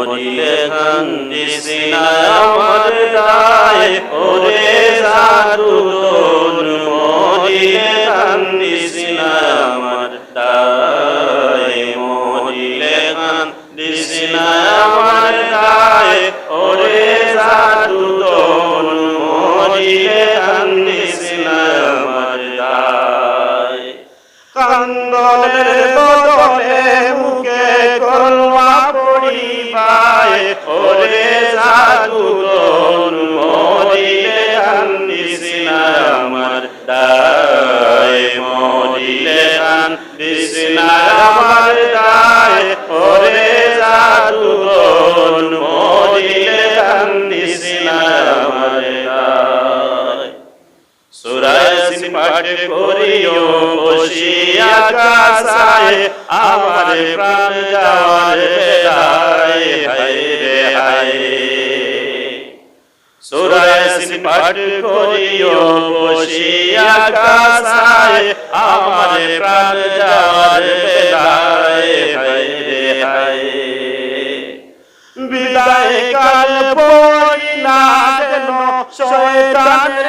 মরিলে কান্দিসি না আমার দায় ওরে সাধু তোর মরিলে কান্দিসি না আমার দায় মরিলে কান্দিসি না আমার দায় ওরে সাধু তোর মরিলে কান্দিসি আমার দায় কান্দনের করিও বসিয়া কাসায় আমার প্রাণ যাওয়ার বেলায় হায় রে হায় সুরায়াসিন পাঠ করিও বসিয়া কাসায় আমার প্রাণ যাওয়ার বেলায় হায় রে হায় বিদায় কাল পড়ি না যেন শয়তানের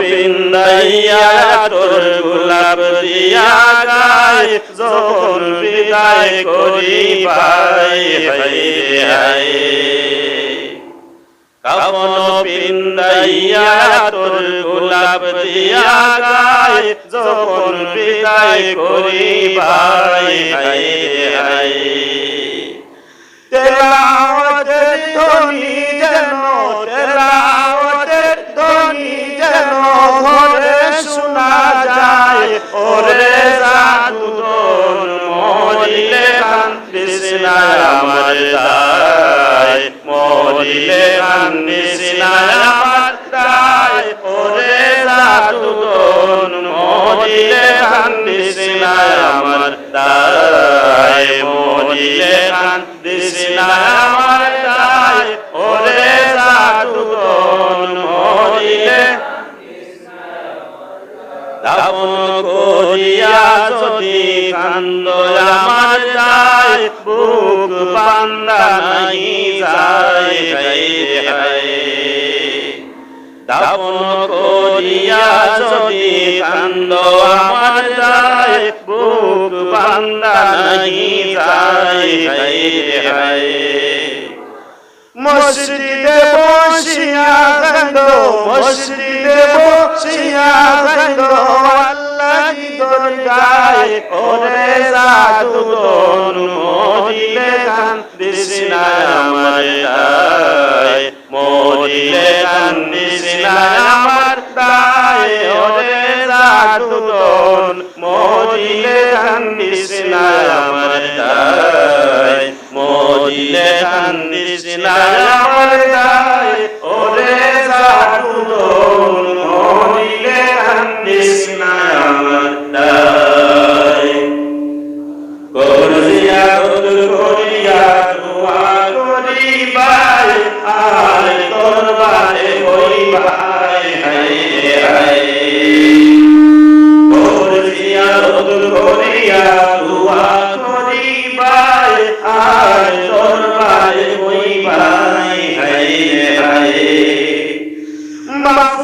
পিন্দাইয়া তোর গোলাপ দিয়া গায় যখন বিদায় করি পাই হাই হাই। কাপন পিন্দাইয়া তোর গোলাপ দিয়া গায় যখন বিদায় করি পাই হাই। ওরে নাই যায় হায় হায় দাপন করিয়া যদি কান্দ আমার যায়, বুক পান্দা নাই যায় হায় মসজিদে বসিয়া গন্ধ মসজিদে বসিয়া আল্লাহ দরগায় ওরে জাদু তোর মরিলে কান্দিস না আমার দায়। মরিলে কান্দিস না আমার দায়। আমার দায়। নাম্বার